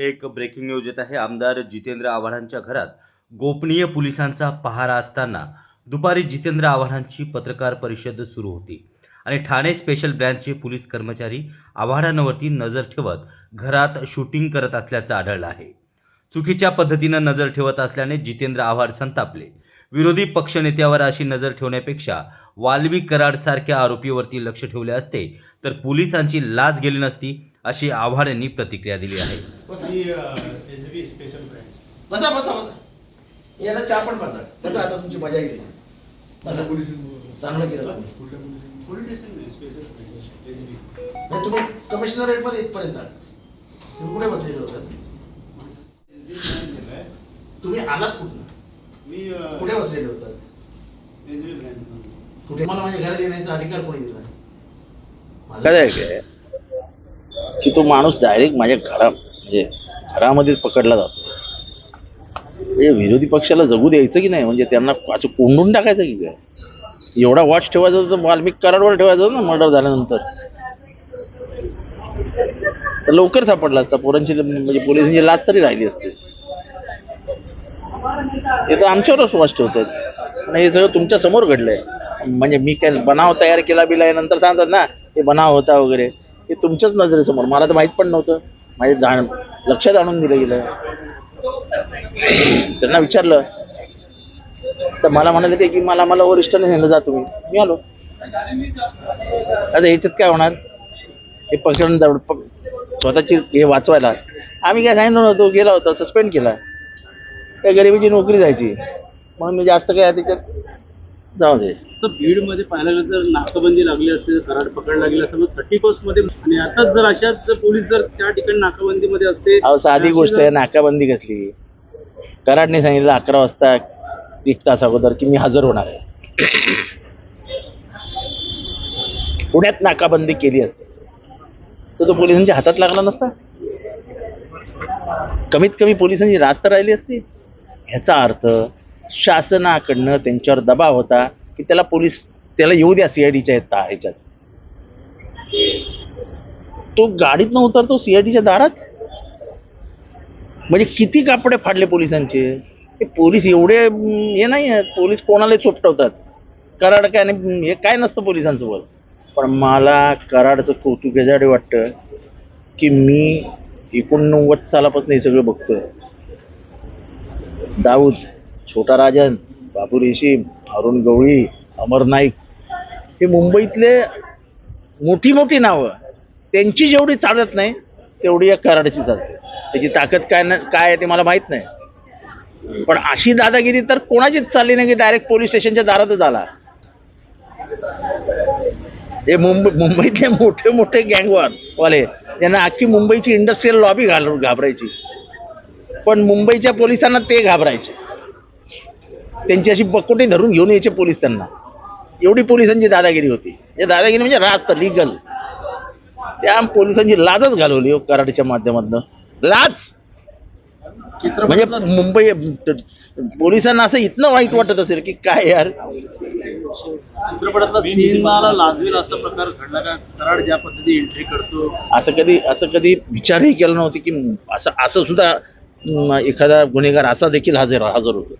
एक breaking news येत आहे. आमदार जितेंद्र आव्हाडांच्या घरात गोपनीय पोलिसांचा पहारा असताना दुपारी जितेंद्र आव्हाडांची पत्रकार परिषद सुरू होती आणि ठाणे स्पेशल ब्रँचचे पोलीस कर्मचारी आव्हाडांवरती नजर ठेवत घरात शूटिंग करत असल्याचं आढळलं आहे. चुकीच्या पद्धतीनं नजर ठेवत असल्याने जितेंद्र आव्हाड संतापले. विरोधी पक्षनेत्यावर अशी नजर ठेवण्यापेक्षा वाल्मी कराडसारख्या आरोपीवरती लक्ष ठेवले असते तर पोलिसांची लाज गेली नसती अशी आव्हाड यांनी प्रतिक्रिया दिली आहे. बसा. मी एस बी स्पेशल ब्रँच बसा बसा बसा. याला चहा पण पाजा. बसा आता तुमची मजा येईल बसा. चांगलं केलं तुम्ही. पोलीस स्टेशन स्पेशल ब्रँच म्हणजे तुम्ही कमिशनरेटमध्ये इथपर्यंत आलात. तुम्ही कुठे बसलेले होतात तुम्ही आलात कुठून? मी कुठे बसलेले होतात एस बी ब्रँच कुठे? मला माझ्या घरात येण्याचा अधिकार कोणी दिला माझा- काय आहे काय की तो माणूस डायरेक्ट माझ्या घरा म्हणजे घरामध्ये पकडला जातो. म्हणजे विरोधी पक्षाला जगू द्यायचं की नाही? म्हणजे त्यांना असं कोंडून टाकायचं की काय? एवढा वॉच ठेवायचा तर वाल्मिक कराडवर ठेवायचा ना मर्डर झाल्यानंतर. तर लवकर सापडला असता. पोरांची म्हणजे पोलिसांची लाच तरी राहिली असते. हे तर आमच्यावरच वॉच ठेवतात. पण हे सगळं तुमच्यासमोर घडलंय. म्हणजे मी काय बनाव तयार केला बिला नंतर सांगतात ना हे बनाव होता वगैरे. हे तुमच्याच नजरेसमोर. मला तर माहीत पण नव्हतं. माझ्या जाण लक्षात आणून दिलं गेलं. त्यांना विचारलं. तर मला म्हणाले ते की मला मला वरिष्ठाने सांगितलं जा तुम्ही. मी आलो. आता ह्याच्यात काय होणार? हे पकडून जाऊ- स्वतःची हे वाचवायला. आम्ही काय सांगितलं नव्हतो गेला होता सस्पेंड केला. त्या गरिबीची नोकरी जायची. म्हणून मी जास्त काय त्याच्यात जाऊ दे. सर बीडमध्ये पाहायला गेलं तर नाकाबंदी लागली असते कराड पकडला गेला असं मग थर्टी फर्स्टमध्ये आणि आताच जर अशाच जर पोलीस जर त्या ठिकाणी नाकाबंदीमध्ये असते अहो साधी गोष्ट आहे नाकाबंदी कसली? कराडने सांगितलं अकरा वाजता एक तास अगोदर की मी हजर होणार आहे. पुण्यात नाकाबंदी केली असते. तर तो पोलिसांच्या हातात लागला नसता? कमीत कमी पोलिसांची रास्त राहिली असती? ह्याचा अर्थ शासनाकडनं त्यांच्यावर दबाव होता की त्याला पोलीस त्याला येऊ द्या सीआयडीच्या ह्याच्यात. तो गाडीत न उतरतो सीआयडीच्या दारात? म्हणजे किती कापडे फाडले पोलिसांचे? पोलीस एवढे हे नाही आहेत. पोलीस कोणालाही चोपटवतात? कराड काय नाही हे काय नसतं पोलिसांसोबत? पण मला कराडचं कौतुक याच्याकडे वाटतं की मी एकोणनव्वद सालापासून हे सगळं बघतोय. दाऊद छोटा राजन बाबू रेशीम अरुण गवळी अमर नाईक. हे मुंबईतले मोठी मोठी नावं त्यांची जेवढी चालत नाही तेवढी या कराडची चालते. त्याची ताकद काय ना काय आहे ते मला माहीत नाही. पण अशी दादागिरी तर कोणाचीच चालली नाही की डायरेक्ट पोलीस स्टेशनच्या दारातच आला हे मुंबई मुंबईतले मोठे मोठे गँगवार वाले त्यांना अख्खी मुंबईची इंडस्ट्रीयल लॉबी घाल घाबरायची. पण मुंबईच्या पोलिसांना ते घाबरायचे. त्यांची अशी बकोटी धरून घेऊन यायचे पोलीस त्यांना. एवढी पोलिसांची दादागिरी होती. हे दादागिरी म्हणजे रास्त लिगल त्या पोलिसांची लाजच घालवली हो कराडच्या माध्यमातून. लाज. म्हणजे मुंबई पोलिसांना असं इतकं वाईट वाटत असेल की काय यार? चित्रपटातला सिनेमाला लाजवेल असा प्रकार घडला का? कराड ज्या पद्धती एंट्री करतो. असं कधी असं कधी विचारही केला नव्हते की असं असं सुद्धा एखादा गुन्हेगार असा देखील हजर हजर होतो.